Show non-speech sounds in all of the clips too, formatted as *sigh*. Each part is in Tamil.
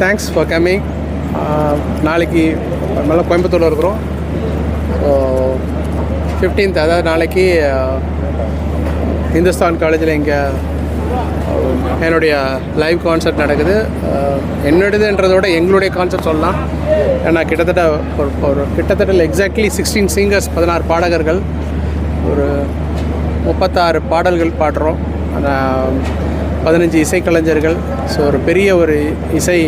தேங்க்ஸ் ஃபார் கம்மிங் நாளைக்கு நல்லா கோயம்புத்தூரில் இருக்கிறோம். ஸோ ஃபிஃப்டீன்த் அதாவது நாளைக்கு uh, இந்துஸ்தான் காலேஜில் இங்கே uh, என்னுடைய லைவ் கான்சர்ட் நடக்குது. Uh, அஹ், விட எங்களுடைய கான்சர்ட் சொல்லலாம். ஏன்னா கிட்டத்தட்ட ஒரு ஒரு கிட்டத்தட்ட எக்ஸாக்ட்லி சிக்ஸ்டீன் சிங்கர்ஸ் பதினாறு பாடகர்கள் ஒரு முப்பத்தாறு பாடல்கள் பாடுறோம். பதினஞ்சு இசைக்கலைஞர்கள். ஸோ ஒரு பெரிய ஒரு இசை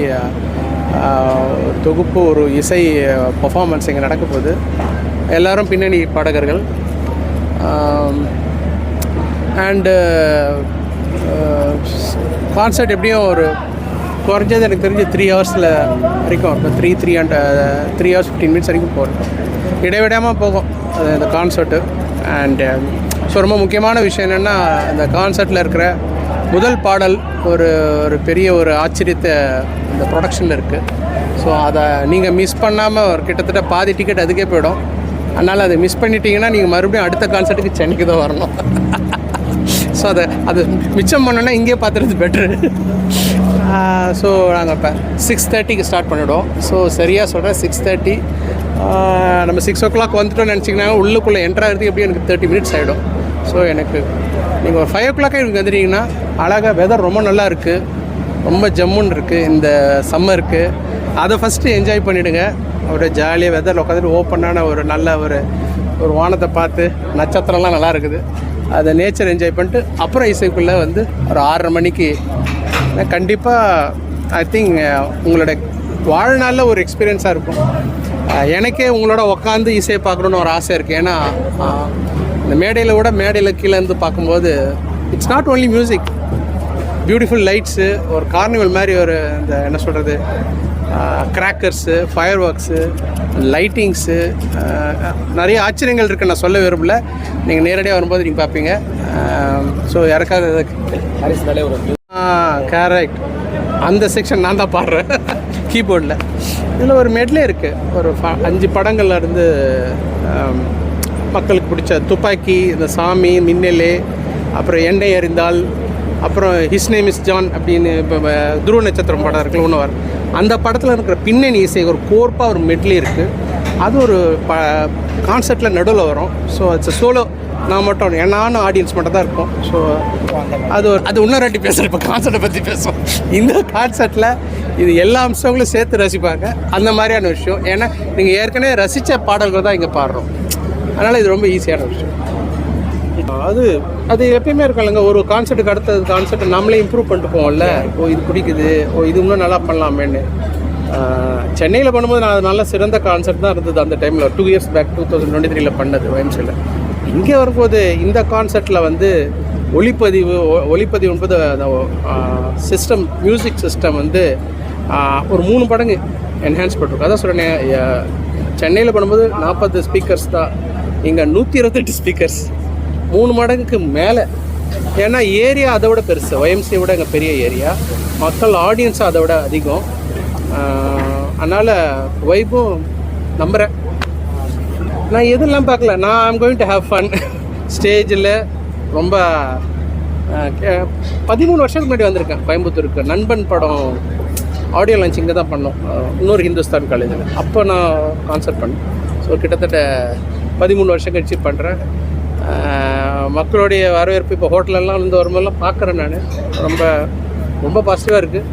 தொகுப்பு ஒரு இசை பர்ஃபாமன்ஸ் இங்கே நடக்க போகுது. பின்னணி பாடகர்கள். அண்டு கான்சர்ட் எப்படியும் ஒரு குறைஞ்சது எனக்கு தெரிஞ்சு த்ரீ ஹவர்ஸில் வரைக்கும் இப்போ three three and three hours fifteen minutes வரைக்கும் போகும். இடைவிடாமல் போகும். அது இந்த கான்சர்ட்டு அண்டு ஸோ ரொம்ப முக்கியமான விஷயம் என்னென்னா இந்த கான்சர்ட்டில் இருக்கிற முதல் பாடல் ஒரு ஒரு பெரிய ஒரு ஆச்சரியத்தை இந்த ப்ரொடக்ஷனில் இருக்குது ஸோ அதை நீங்கள் மிஸ் பண்ணாமல் ஒரு கிட்டத்தட்ட பாதி டிக்கெட் அதுக்கே போயிடும். அதனால் அதை மிஸ் பண்ணிட்டீங்கன்னா நீங்கள் மறுபடியும் அடுத்த கான்சர்ட்டுக்கு சென்னைக்கு தான் வரணும். *laughs* ஸோ அதை அது மிச்சம் பண்ணோன்னா இங்கே பார்த்துறது பெட்ரு *laughs* ஸோ நாங்கள் இப்போ சிக்ஸ் தேர்ட்டிக்கு ஸ்டார்ட் பண்ணிவிடுவோம் ஸோ சரியாக சொல்கிறேன் சிக்ஸ் தேர்ட்டி நம்ம சிக்ஸ் ஓ கிளாக் வந்துட்டோம்னு நினச்சிங்கன்னா உள்ளுக்குள்ளே என்ட்ராகிறதுக்கு எப்படியும் எனக்கு தேர்ட்டி மினிட்ஸ் ஆகிடும் ஸோ எனக்கு நீங்கள் ஒரு ஃபைவ் ஓ கிளாக்கே இங்கே வந்துட்டீங்கன்னா அழகாக வெதர் ரொம்ப நல்லா இருக்குது ரொம்ப ஜம்முன்னு இருக்குது இந்த சம்மருக்கு அதை ஃபஸ்ட்டு என்ஜாய் பண்ணிவிடுங்க அப்படியே ஜாலியாக வெதரில் உட்காந்துட்டு ஓப்பனான ஒரு நல்ல ஒரு ஒரு வானத்தை பார்த்து நட்சத்திரம்லாம் நல்லா இருக்குது. அதை நேச்சர் என்ஜாய் பண்ணிட்டு அப்புறம் இசைக்குள்ளே வந்து ஒரு ஆறரை மணிக்கு கண்டிப்பாக ஐ திங்க் உங்களோட வாழ்நாளில் ஒரு எக்ஸ்பீரியன்ஸாக இருக்கும். எனக்கே உங்களோட உட்காந்து இசையை பார்க்கணுன்னு ஒரு ஆசை இருக்குது ஏன்னா இந்த மேடையில் விட மேடையில் கீழே இருந்து பார்க்கும்போது it's not only music beautiful lights ஒரு கார்னிவல் மாதிரி ஒரு இந்த என்ன சொல்கிறது கிராக்கர்ஸு ஃபயர் ஒர்க்ஸு லைட்டிங்ஸு நிறைய ஆச்சரியங்கள் இருக்குது நான் சொல்ல விரும்பல. நீங்கள் நேரடியாக வரும்போது நீங்கள் பார்ப்பீங்க. ஸோ யாருக்காவது கரெக்ட் அந்த செக்ஷன் நான் தான் பாடுறேன். *laughs* கீபோர்டில் இதில் ஒரு மெட்லே இருக்குது ஒரு ஃப- அஞ்சு படங்கள்ல இருந்து ஆம், மக்களுக்கு பிடிச்ச துப்பாக்கி இந்த சாமி மின்னலே அப்புறம் எண்ணெய் அறிந்தால் அப்புறம் ஹிஸ் நேம் இஸ் ஜான் அப்படின்னு இப்போ துருவ நட்சத்திரம் படம் இருக்குல்ல ஒன்று வரும். அந்த படத்தில் இருக்கிற பின்னணி இசை ஒரு கோர்ப்பாக ஒரு மெட்லி இருக்குது அது ஒரு ப கான்செர்ட்டில் நடுவில் வரும். ஸோ இட்ஸ் சோலோ நான் மட்டும் என்னான ஆடியன்ஸ் மட்டும் தான் இருப்போம் ஸோ அது ஒரு அது இன்னும் ரெட்டி பேசுகிறேன் இப்போ கான்சர்ட்டை பற்றி பேசுவோம். இந்த கான்சர்ட்டில் இது எல்லா அம்சங்களும் சேர்த்து ரசிப்பாங்க. அந்த மாதிரியான விஷயம். ஏன்னா நீங்கள் ஏற்கனவே ரசித்த பாடல்கள் தான் இங்கே பாடுறோம். அதனால் இது ரொம்ப ஈஸியான விஷயம். அது அது எப்பயுமே இருக்கலங்க ஒரு கான்செர்ட்டுக்கு அடுத்தது கான்செர்ட் நம்மளே இம்ப்ரூவ் பண்ணிட்டு போவோம்ல ஓ இது பிடிக்குது. ஓ இது இன்னும் நல்லா பண்ணலாமேன்னு. சென்னையில் பண்ணும்போது நான் அது நல்ல சிறந்த கான்செர்ட் தான் இருந்தது அந்த டைமில் two years back two thousand twenty த்ரீல பண்ணது ஒயம்சியில் இங்கே வரும்போது இந்த கான்செர்ட்டில் வந்து ஒளிப்பதிவு ஒளிப்பதிவு என்பது அந்த சிஸ்டம் மியூசிக் சிஸ்டம் வந்து ஒரு மூணு மடங்கு என்ஹான்ஸ் பண்ணிருக்கோம் அதான் சொல்கிறேன் சென்னையில் பண்ணும்போது நாற்பது ஸ்பீக்கர்ஸ் தான். இங்கே நூற்றி இருபத்தெட்டு ஸ்பீக்கர்ஸ் மூணு மடங்குக்கு மேலே. ஏன்னா ஏரியா அதை விட பெருசு. ஒயம்சியை விட எங்கள் பெரிய ஏரியா. மக்கள் ஆடியன்ஸும் அதை விட அதிகம். அதனால் வைப்பும் நம்புகிறேன் நான் எதெல்லாம் பார்க்கல? நான் I'm going to have fun ஸ்டேஜில் ரொம்ப கே- பதிமூணு வருஷத்துக்கு முன்னாடி வந்திருக்கேன். கோயம்புத்தூருக்கு. நண்பன் படம் ஆடியோ லான்ச் இங்கே தான் பண்ணோம். இன்னொரு ஹிந்துஸ்தான் காலேஜில் அப்போ நான் கான்சர்ட் பண்ணேன். ஸோ கிட்டத்தட்ட பதிமூணு வருஷம் கழிச்சு பண்ணுறேன் மக்களுடைய வரவேற்பு இப்போ ஹோட்டலெல்லாம் இருந்து வரும்போதெல்லாம் பார்க்குறேன் நான். ரொம்ப ரொம்ப பாசிட்டிவாக இருக்குது